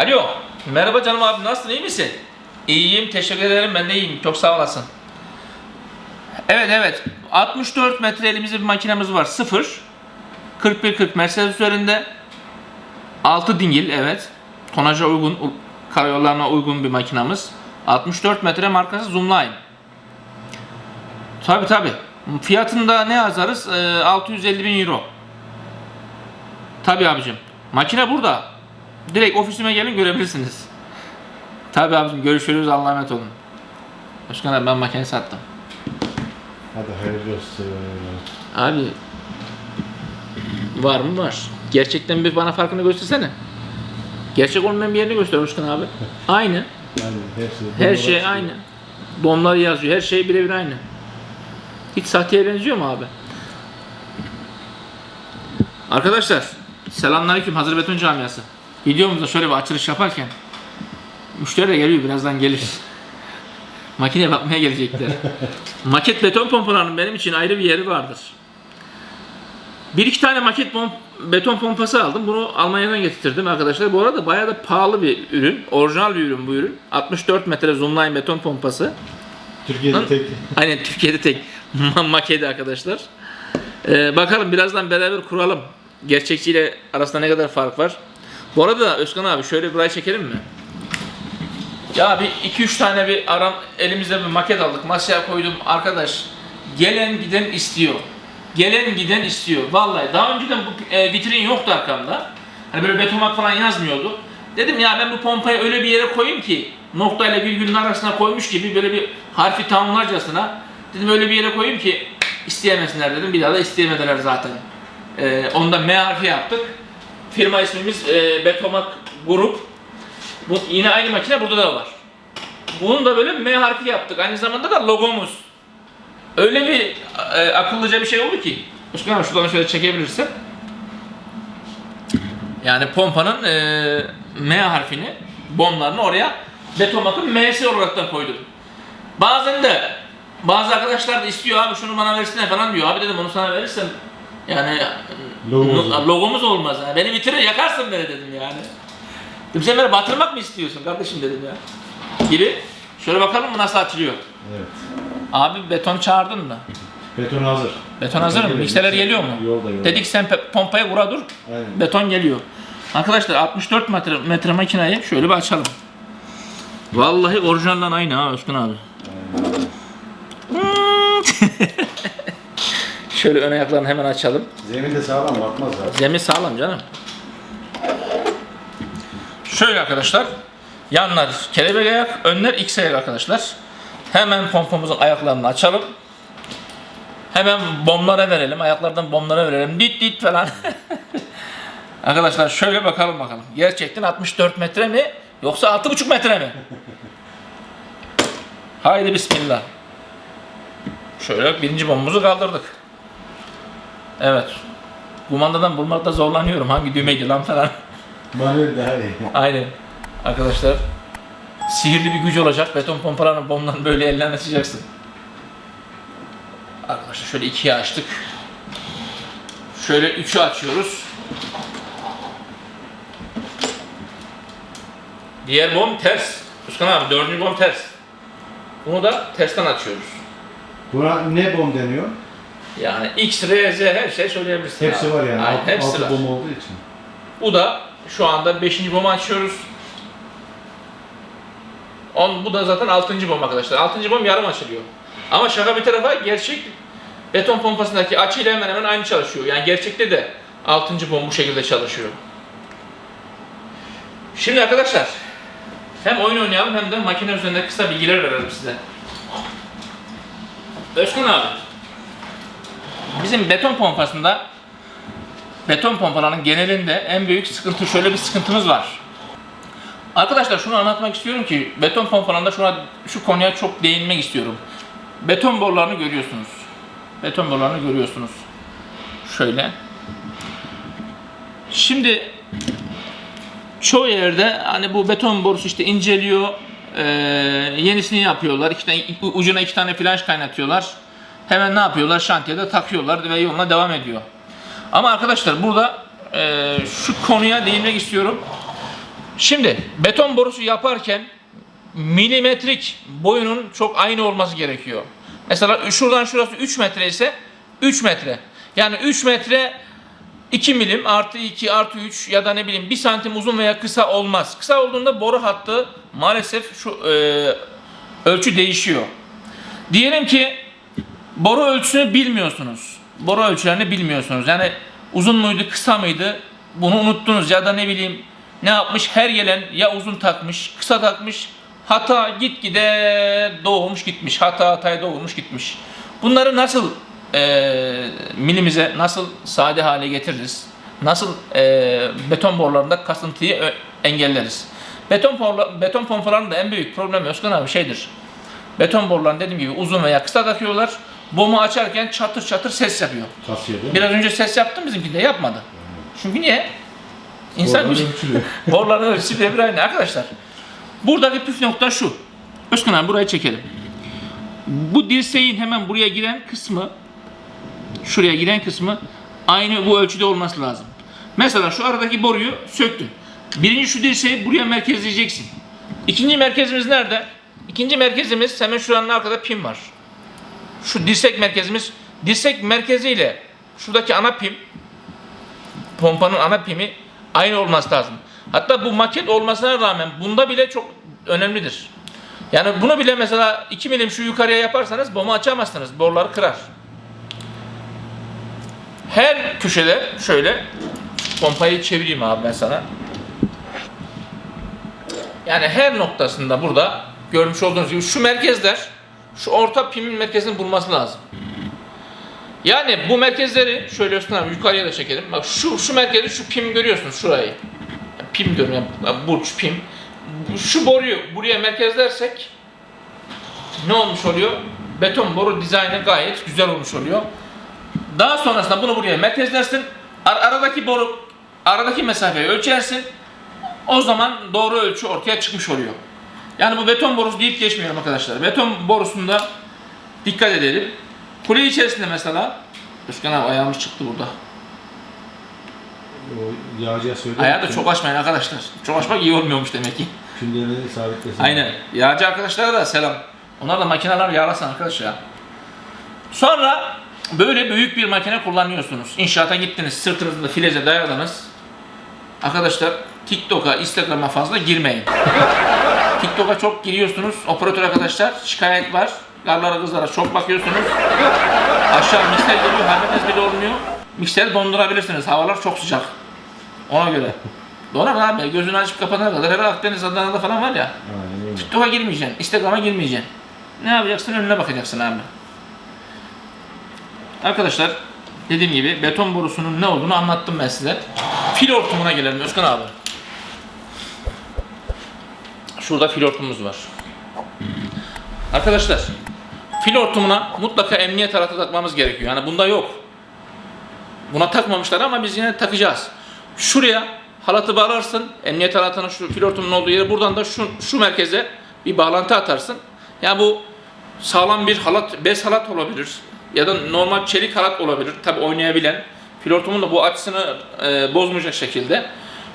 Alo. Merhaba canım abi nasılsın iyi misin? İyiyim teşekkür ederim ben de iyiyim çok sağ olasın. Evet evet 64 metre elimizde bir makinemiz var 0 41-40 Mercedes üzerinde. 6 dingil evet. Tonaja uygun karayollarına uygun bir makinamız. 64 metre markası Zoomline. Tabi tabi fiyatında ne yazarız? Ee, 650 bin euro. Tabi abicim. Makine burada direkt ofisime gelin görebilirsiniz Tabi abicim görüşürüz Allah'a emanet olun Başkan abi ben makine sattım Hadi hayırlı olsun. Abi var mı var. Gerçekten bir bana farkını göstersene. Gerçek olmayan bir yerini göster Özkan abi. Aynı. Yani hepsi Her şey aynı. Domlar yazıyor. Her şey birebir aynı. Hiç sahteye benziyor mu abi? Arkadaşlar selamünaleyküm Hazır Beton Camiası. Videomuzda şöyle bir açılış yaparken müşteri de geliyor birazdan gelir. Makineye bakmaya gelecekler. maket beton pompalarının benim için ayrı bir yeri vardır. Bir iki tane maket pom- beton pompası aldım. Bunu Almanya'dan getirdim arkadaşlar. Bu arada bayağı da pahalı bir ürün. Orijinal bir ürün bu ürün. 64 metre zoomline beton pompası. Türkiye'de Lan- tek Aynen Türkiye'de tek ma- maketi arkadaşlar. Ee, bakalım birazdan beraber kuralım. Gerçekçiyle arasında ne kadar fark var. Bu arada Özkan abi şöyle burayı çekelim mi? Ya bir 2-3 tane bir aram elimizde bir maket aldık. Masaya koydum arkadaş. Gelen giden istiyor. Gelen giden istiyor. Vallahi daha önceden bu e, vitrin yoktu arkamda. Hani böyle betonmak falan yazmıyordu. Dedim ya ben bu pompayı öyle bir yere koyayım ki noktayla virgülün arasına koymuş gibi böyle bir harfi tamamlarcasına dedim öyle bir yere koyayım ki isteyemesinler dedim. Bir daha da isteyemediler zaten. E, onda M harfi yaptık. Firma ismimiz e, Betomak Grup. Bu yine aynı makine burada da var. Bunun da böyle M harfi yaptık. Aynı zamanda da logomuz. Öyle bir e, akıllıca bir şey oldu ki. Abi şuradan şöyle çekebilirsin. Yani pompanın e, M harfini, bomblarını oraya Betomak'ın M'si olaraktan koydum. Bazen de bazı arkadaşlar da istiyor abi şunu bana versene falan diyor. Abi dedim onu sana verirsem yani Logomuz no- logomuz olmaz. Yani. Beni bitirir yakarsın beni dedim yani. Dedim sen beni batırmak mı istiyorsun kardeşim dedim ya. Gibi. Şöyle bakalım mı nasıl açılıyor. evet. Abi beton çağırdın mı? Beton hazır. Beton hazır mı? Mikserler mikser- geliyor mu? Yolda, yolda. Dedik sen pompaya vura dur. Aynen. Beton geliyor. Arkadaşlar 64 metre, metre makinayı şöyle bir açalım. Vallahi orijinalden aynı ha Özgün abi. şöyle ön ayaklarını hemen açalım. Zemin de sağlam batmaz zaten. Zemin sağlam canım. Şöyle arkadaşlar. Yanlar kelebek ayak, önler X ayak arkadaşlar. Hemen pompamızın ayaklarını açalım. Hemen bomblara verelim. Ayaklardan bomblara verelim. Dit dit falan. arkadaşlar şöyle bakalım bakalım. Gerçekten 64 metre mi? Yoksa 6,5 metre mi? Haydi bismillah. Şöyle birinci bombumuzu kaldırdık. Evet. Kumandadan bulmakta zorlanıyorum. Hangi düğmeydi lan falan. Manuel daha iyi. Aynen. Arkadaşlar sihirli bir güç olacak. Beton pompalarını bombdan böyle ellerine açacaksın. Arkadaşlar şöyle ikiye açtık. Şöyle üçü açıyoruz. Diğer bomb ters. Özkan abi dördüncü bomb ters. Bunu da tersten açıyoruz. Buna ne bom deniyor? Yani X, R, Z her şey söyleyebilirsin. Hepsi abi. var yani. Aynen, hepsi altı var. bom olduğu için. Bu da şu anda 5. bomu açıyoruz. On, bu da zaten 6. bom arkadaşlar. 6. bom yarım açılıyor. Ama şaka bir tarafa gerçek beton pompasındaki açıyla hemen hemen aynı çalışıyor. Yani gerçekte de 6. bom bu şekilde çalışıyor. Şimdi arkadaşlar hem oyun oynayalım hem de makine üzerinde kısa bilgiler verelim size. Özkan abi bizim beton pompasında beton pompalarının genelinde en büyük sıkıntı şöyle bir sıkıntımız var. Arkadaşlar şunu anlatmak istiyorum ki beton pompalarında şuna şu konuya çok değinmek istiyorum. Beton borularını görüyorsunuz. Beton borularını görüyorsunuz. Şöyle. Şimdi çoğu yerde hani bu beton borusu işte inceliyor, eee, yenisini yapıyorlar. İki tane, ucuna iki tane flanş kaynatıyorlar. Hemen ne yapıyorlar? Şantiyede takıyorlar ve yoluna devam ediyor. Ama arkadaşlar burada eee, şu konuya değinmek istiyorum. Şimdi beton borusu yaparken milimetrik boyunun çok aynı olması gerekiyor. Mesela şuradan şurası 3 metre ise 3 metre. Yani 3 metre 2 milim artı 2 artı 3 ya da ne bileyim 1 santim uzun veya kısa olmaz. Kısa olduğunda boru hattı maalesef şu e, ölçü değişiyor. Diyelim ki boru ölçüsünü bilmiyorsunuz. Boru ölçülerini bilmiyorsunuz. Yani uzun muydu, kısa mıydı bunu unuttunuz ya da ne bileyim ne yapmış her gelen ya uzun takmış, kısa takmış. Hata gitgide doğmuş gitmiş. Hata hataya doğmuş gitmiş. Bunları nasıl e, milimize nasıl sade hale getiririz? Nasıl e, beton borularında kasıntıyı engelleriz? Beton, porla, beton pompalarının da en büyük problemi Özkan abi şeydir. Beton borularını dediğim gibi uzun veya kısa takıyorlar. Bomu açarken çatır çatır ses yapıyor. Kasıyor değil mi? Biraz önce ses yaptım bizimki de yapmadı. Çünkü niye? İnsan Boruları bir ölçülüyor. ölçüsü birebir aynı arkadaşlar. Buradaki püf nokta şu. Özkan abi burayı çekelim. Bu dirseğin hemen buraya giren kısmı şuraya giren kısmı aynı bu ölçüde olması lazım. Mesela şu aradaki boruyu söktün. Birinci şu dirseği buraya merkezleyeceksin. İkinci merkezimiz nerede? İkinci merkezimiz hemen şuranın arkada pin var. Şu dirsek merkezimiz, dirsek merkeziyle şuradaki ana pim, pompanın ana pimi aynı olması lazım. Hatta bu maket olmasına rağmen bunda bile çok önemlidir. Yani bunu bile mesela 2 milim şu yukarıya yaparsanız bomu açamazsınız. Boruları kırar. Her köşede şöyle pompayı çevireyim abi ben sana. Yani her noktasında burada görmüş olduğunuz gibi şu merkezler şu orta pimin merkezini bulması lazım. Yani bu merkezleri şöyle üstüne yukarıya da çekelim. Bak şu şu merkezi şu pim görüyorsunuz şurayı. Yani pim diyorum ya burç pim. Şu boruyu buraya merkezlersek ne olmuş oluyor? Beton boru dizaynı gayet güzel olmuş oluyor. Daha sonrasında bunu buraya merkezlersin. Ar- aradaki boru aradaki mesafeyi ölçersin. O zaman doğru ölçü ortaya çıkmış oluyor. Yani bu beton borusu deyip geçmiyorum arkadaşlar. Beton borusunda dikkat edelim. Kule içerisinde mesela Özkan abi ayağımız çıktı burada. O yağcıya söyle. Ayağı da çok açmayın arkadaşlar. Çok açmak iyi olmuyormuş demek ki. Küllerini sabitlesin. Aynen. Yağcı arkadaşlara da selam. Onlar da makineler yağlasın arkadaş ya. Sonra böyle büyük bir makine kullanıyorsunuz. İnşaata gittiniz, sırtınızda fileze dayadınız. Arkadaşlar TikTok'a, Instagram'a fazla girmeyin. TikTok'a çok giriyorsunuz. Operatör arkadaşlar şikayet var. Karlara kızlara çok bakıyorsunuz. Aşağı mikser geliyor, haberiniz bile olmuyor. Mikseri dondurabilirsiniz. Havalar çok sıcak. Ona göre. Donar abi. Gözünü açıp kapatana kadar. Hele Akdeniz Adana'da falan var ya. TikTok'a girmeyeceksin, Instagram'a girmeyeceksin. Ne yapacaksın? Önüne bakacaksın abi. Arkadaşlar, dediğim gibi beton borusunun ne olduğunu anlattım ben size. Fil hortumuna gelelim Özkan abi. Şurada fil hortumumuz var. Arkadaşlar, fil hortumuna mutlaka emniyet halatı takmamız gerekiyor. Yani bunda yok. Buna takmamışlar ama biz yine takacağız. Şuraya halatı bağlarsın. Emniyet halatının şu fil hortumunun olduğu yere buradan da şu, şu merkeze bir bağlantı atarsın. Yani bu sağlam bir halat, bez halat olabilir. Ya da normal çelik halat olabilir. Tabi oynayabilen. Fil hortumun da bu açısını e, bozmayacak şekilde.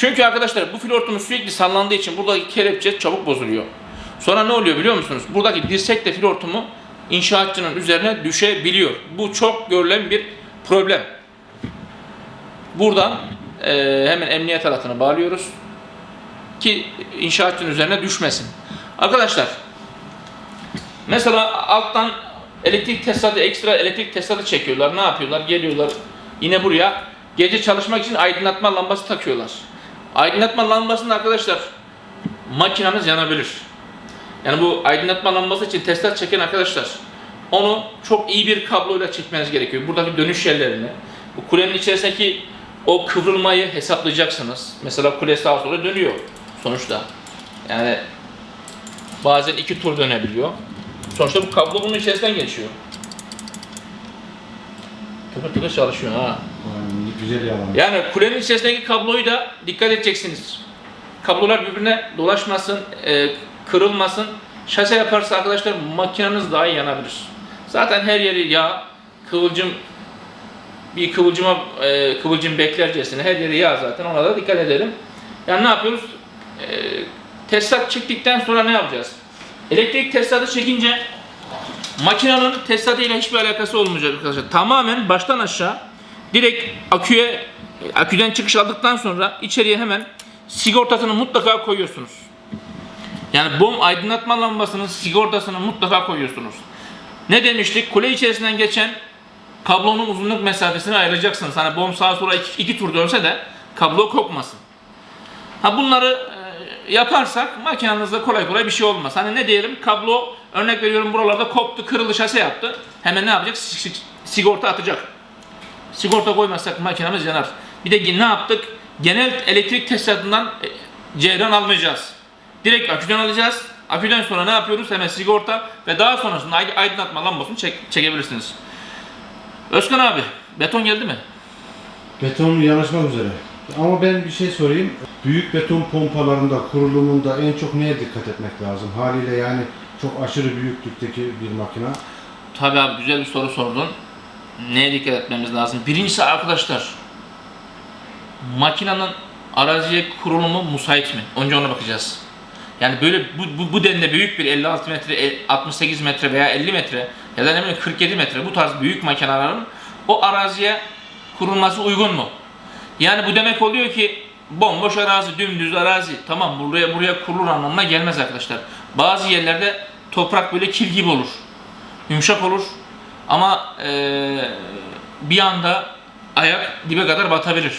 Çünkü arkadaşlar bu fil hortumu sürekli sallandığı için buradaki kelepçe çabuk bozuluyor. Sonra ne oluyor biliyor musunuz? Buradaki dirsekle fil hortumu inşaatçının üzerine düşebiliyor. Bu çok görülen bir problem. Buradan e, hemen emniyet halatını bağlıyoruz ki inşaatçının üzerine düşmesin. Arkadaşlar mesela alttan elektrik tesisatı ekstra elektrik tesisatı çekiyorlar. Ne yapıyorlar? Geliyorlar yine buraya gece çalışmak için aydınlatma lambası takıyorlar. Aydınlatma lambasında arkadaşlar makineniz yanabilir. Yani bu aydınlatma lambası için tesisat çeken arkadaşlar onu çok iyi bir kabloyla çekmeniz gerekiyor. Buradaki dönüş yerlerini, bu kulenin içerisindeki o kıvrılmayı hesaplayacaksınız. Mesela kule sağa sola dönüyor sonuçta. Yani bazen iki tur dönebiliyor. Sonuçta bu kablo bunun içerisinden geçiyor. Tıkır tıkır çalışıyor ha. Aynen, Güzel yalan. Yani kulenin içerisindeki kabloyu da dikkat edeceksiniz. Kablolar birbirine dolaşmasın, e, kırılmasın. Şase yaparsa arkadaşlar makineniz daha iyi yanabilir. Zaten her yeri yağ, kıvılcım, bir kıvılcıma e, kıvılcım beklercesine her yeri yağ zaten ona da dikkat edelim. Yani ne yapıyoruz? tesisat çektikten sonra ne yapacağız? Elektrik tesisatı çekince makinenin tesisatıyla hiçbir alakası olmayacak arkadaşlar. Tamamen baştan aşağı direkt aküye aküden çıkış aldıktan sonra içeriye hemen sigortasını mutlaka koyuyorsunuz. Yani bom aydınlatma lambasının sigortasını mutlaka koyuyorsunuz. Ne demiştik? Kule içerisinden geçen kablonun uzunluk mesafesini ayıracaksınız. Hani bom sağa sola iki, iki tur dönse de kablo kopmasın. Ha bunları yaparsak makinenizde kolay kolay bir şey olmaz. Hani ne diyelim kablo örnek veriyorum buralarda koptu, kırıldı, şase yaptı. Hemen ne yapacak? Si- si- Sigorta atacak. Sigorta koymazsak makinemiz yanar. Bir de ne yaptık? Genel elektrik tesisatından e, ceyran almayacağız. Direkt aküden alacağız. Aküden sonra ne yapıyoruz? Hemen sigorta ve daha sonrasında ay- aydınlatma lambasını çek, çekebilirsiniz. Özkan abi, beton geldi mi? Beton yanaşmak üzere. Ama ben bir şey sorayım. Büyük beton pompalarında, kurulumunda en çok neye dikkat etmek lazım? Haliyle yani çok aşırı büyüklükteki bir makine. Tabii abi güzel bir soru sordun. Neye dikkat etmemiz lazım? Birincisi arkadaşlar, makinenin araziye kurulumu müsait mi? Önce ona bakacağız. Yani böyle bu, bu, bu denli büyük bir 56 metre, e, 68 metre veya 50 metre ya da ne bileyim 47 metre bu tarz büyük makinelerin o araziye kurulması uygun mu? Yani bu demek oluyor ki bomboş arazi, dümdüz arazi tamam buraya buraya kurulur anlamına gelmez arkadaşlar. Bazı yerlerde toprak böyle kil gibi olur. Yumuşak olur ama eee, bir anda ayak dibe kadar batabilir.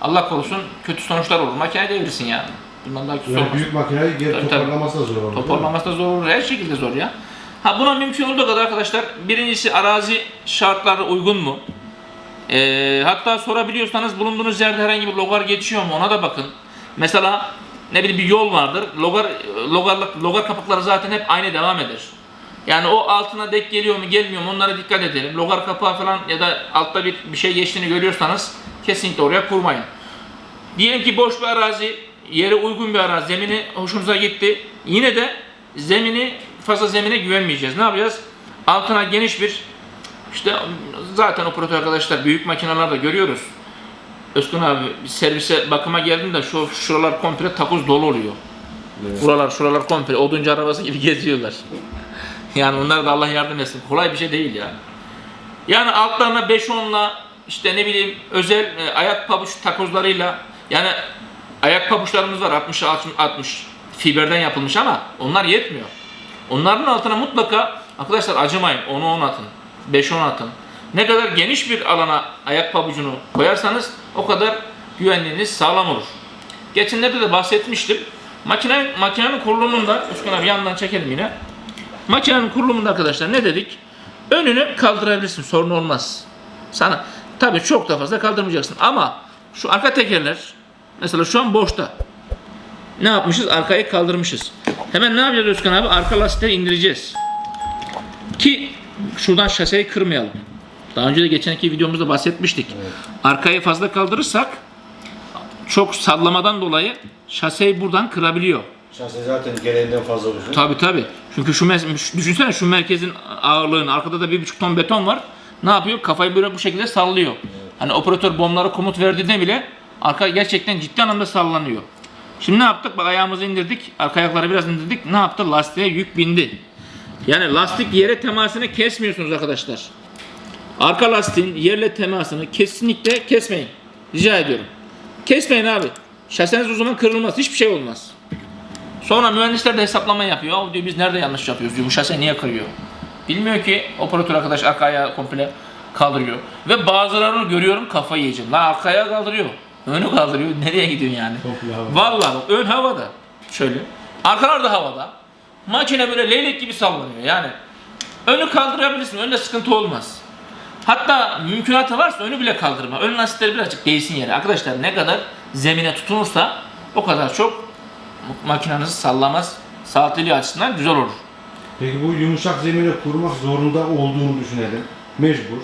Allah korusun kötü sonuçlar olur. Makine devirsin yani. Bundan daha kötü Yani olmaz. büyük makineyi geri Tabii, toparlaması da zor olur. Toparlaması da zor olur. Her şekilde zor ya. Ha buna mümkün olduğu kadar arkadaşlar birincisi arazi şartları uygun mu? Ee, hatta sorabiliyorsanız bulunduğunuz yerde herhangi bir logar geçiyor mu ona da bakın. Mesela ne bileyim bir yol vardır. Logar logar logar kapakları zaten hep aynı devam eder. Yani o altına dek geliyor mu gelmiyor mu onlara dikkat edelim. Logar kapağı falan ya da altta bir bir şey geçtiğini görüyorsanız kesinlikle oraya kurmayın. Diyelim ki boş bir arazi, yere uygun bir arazi, zemini hoşunuza gitti. Yine de zemini fazla zemine güvenmeyeceğiz. Ne yapacağız? Altına geniş bir işte zaten operatör arkadaşlar büyük makinelerde görüyoruz. Özkan abi servise bakıma geldim de şu şuralar komple takoz dolu oluyor. Evet. Buralar şuralar komple oduncu arabası gibi geziyorlar. yani onlar da Allah yardım etsin. Kolay bir şey değil ya. Yani altlarına 5-10'la işte ne bileyim özel e, ayak pabuç takozlarıyla yani ayak pabuçlarımız var 60 60 60 fiberden yapılmış ama onlar yetmiyor. Onların altına mutlaka arkadaşlar acımayın 10'u 10 atın. 5-10 atın. Ne kadar geniş bir alana ayak pabucunu koyarsanız o kadar güvenliğiniz sağlam olur. Geçenlerde de bahsetmiştim. Makine, makinenin kurulumunda, Özkan abi yandan çekelim yine. Makinenin kurulumunda arkadaşlar ne dedik? Önünü kaldırabilirsin, sorun olmaz. Sana tabii çok da fazla kaldırmayacaksın ama şu arka tekerler mesela şu an boşta. Ne yapmışız? Arkayı kaldırmışız. Hemen ne yapacağız Özkan abi? Arka lastikleri indireceğiz. Ki şuradan şaseyi kırmayalım. Daha önce de geçenki videomuzda bahsetmiştik. Arkayı fazla kaldırırsak çok sallamadan dolayı şaseyi buradan kırabiliyor. Şase zaten gereğinden fazla uzun. Tabi tabi. Çünkü şu düşünsene şu merkezin ağırlığını arkada da bir buçuk ton beton var. Ne yapıyor? Kafayı böyle bu şekilde sallıyor. Hani operatör bomblara komut verdiğinde bile arka gerçekten ciddi anlamda sallanıyor. Şimdi ne yaptık? Bak ayağımızı indirdik. Arka ayakları biraz indirdik. Ne yaptı? Lastiğe yük bindi. Yani lastik yere temasını kesmiyorsunuz arkadaşlar. Arka lastiğin yerle temasını kesinlikle kesmeyin. Rica ediyorum. Kesmeyin abi. Şaseniz o zaman kırılmaz. Hiçbir şey olmaz. Sonra mühendisler de hesaplama yapıyor. "Aa," diyor biz nerede yanlış yapıyoruz diyor. Bu şase niye kırıyor? Bilmiyor ki operatör arkadaş arka ayağı komple kaldırıyor. Ve bazılarını görüyorum kafayı yiyeceğim. La arka ayağı kaldırıyor. Önü kaldırıyor. Nereye gidiyorsun yani? Vallahi ön havada. Şöyle. Arkalar da havada. Makine böyle leylek gibi sallanıyor yani. Önü kaldırabilirsin. Önde sıkıntı olmaz. Hatta mümkünatı varsa önü bile kaldırma. Ön lastikleri birazcık değsin yere. Arkadaşlar ne kadar zemine tutunursa o kadar çok makinenizi sallamaz. Saatliliği açısından güzel olur. Peki bu yumuşak zemine kurmak zorunda olduğunu düşünelim. Mecbur.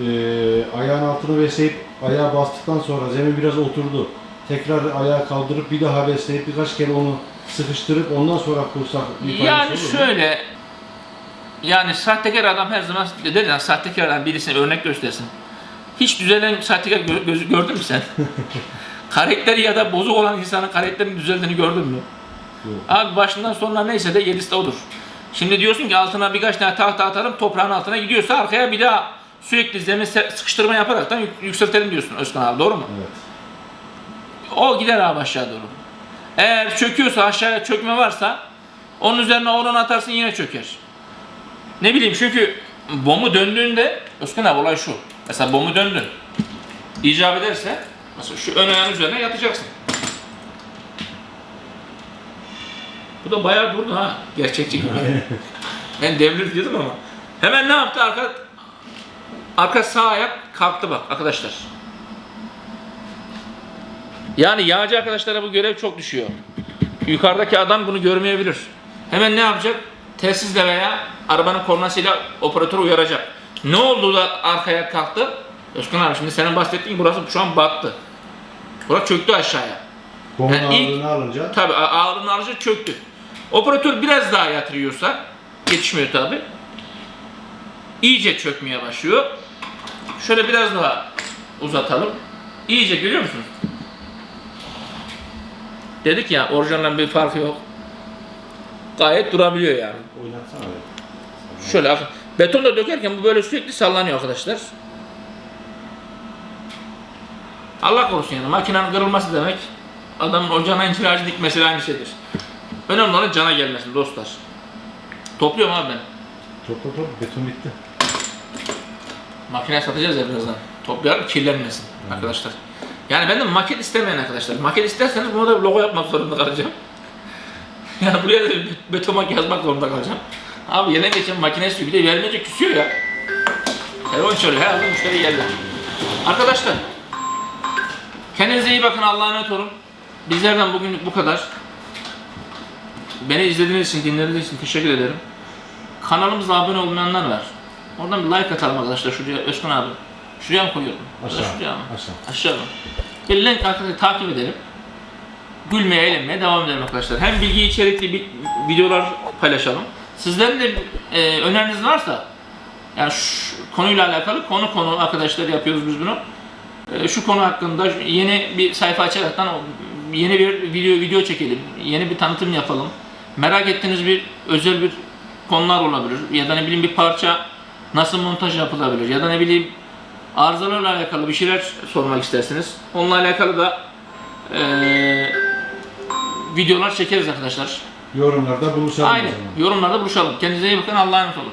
Ee, ayağın altını besleyip ayağa bastıktan sonra zemin biraz oturdu. Tekrar ayağı kaldırıp bir daha besleyip birkaç kere onu sıkıştırıp ondan sonra kursak bir faydası Yani olur mu? şöyle yani sahtekar adam her zaman dedi ya sahtekar adam birisine örnek göstersin. Hiç düzelen sahtekar gö- gözü gördün mü sen? karakteri ya da bozuk olan insanın karakterinin düzeldiğini gördün mü? Yok. Abi başından sonuna neyse de gerisi de odur. Şimdi diyorsun ki altına birkaç tane tahta atalım toprağın altına gidiyorsa arkaya bir daha sürekli zemin se- sıkıştırma yaparaktan yük- yükseltelim diyorsun Özkan abi doğru mu? Evet. O gider abi aşağı doğru. Eğer çöküyorsa aşağıya çökme varsa onun üzerine oran atarsın yine çöker. Ne bileyim çünkü bomu döndüğünde Özkan abi olay şu. Mesela bomu döndün. İcap ederse mesela şu ön ayağın üzerine yatacaksın. Bu da bayağı durdu ha. Gerçekçi gibi. ben devlir diyordum ama. Hemen ne yaptı? Arka arka sağ ayak kalktı bak arkadaşlar. Yani yağcı arkadaşlara bu görev çok düşüyor. Yukarıdaki adam bunu görmeyebilir. Hemen ne yapacak? Telsizle veya arabanın kornasıyla operatörü uyaracak. Ne oldu da arkaya kalktı? Özkan abi şimdi senin bahsettiğin burası şu an battı. Burası çöktü aşağıya. Bombun Yani ilk- alınca Tabi ağırlığını alınca çöktü. Operatör biraz daha yatırıyorsa, yetişmiyor tabi. İyice çökmeye başlıyor. Şöyle biraz daha uzatalım. İyice görüyor musunuz? Dedik ya orijinalden bir farkı yok. Gayet durabiliyor yani. oynatsana. Şöyle beton da dökerken bu böyle sürekli sallanıyor arkadaşlar. Allah korusun yani makinenin kırılması demek adamın ocağına incir ağacı dikmesi aynı şeydir. Önemli olan cana gelmesin dostlar. Topluyorum abi ben. Topla topla beton bitti. Makine satacağız ya birazdan. Toplayalım kirlenmesin arkadaşlar. Yani ben de maket istemeyen arkadaşlar. Maket isterseniz buna da bir logo yapmak zorunda kalacağım. Yani buraya da betomak yazmak zorunda kalacağım. Abi yine geçen makine istiyor. Bir de vermeyince küsüyor ya. Telefon çalıyor. Herhalde müşteri geldi. Arkadaşlar. Kendinize iyi bakın. Allah'a emanet olun. Bizlerden bugün bu kadar. Beni izlediğiniz için, dinlediğiniz için teşekkür ederim. Kanalımıza abone olmayanlar var. Oradan bir like atalım arkadaşlar şuraya Özkan abi. Şuraya mı da Aşağı, Şuraya mı? aşağı. Aşağı mı? Link arkadaşlar takip edelim. Gülmeye, eğlenmeye devam edelim arkadaşlar. Hem bilgi içerikli bir videolar paylaşalım. Sizlerin de e, öneriniz varsa yani şu konuyla alakalı konu konu arkadaşlar yapıyoruz biz bunu. E, şu konu hakkında yeni bir sayfa açaraktan yeni bir video video çekelim. Yeni bir tanıtım yapalım. Merak ettiğiniz bir özel bir konular olabilir ya da ne bileyim bir parça nasıl montaj yapılabilir ya da ne bileyim arızalarla alakalı bir şeyler sormak istersiniz. Onunla alakalı da eee, videolar çekeriz arkadaşlar. Yorumlarda buluşalım o Aynen. zaman. Yorumlarda buluşalım. Kendinize iyi bakın. Allah'a emanet olun.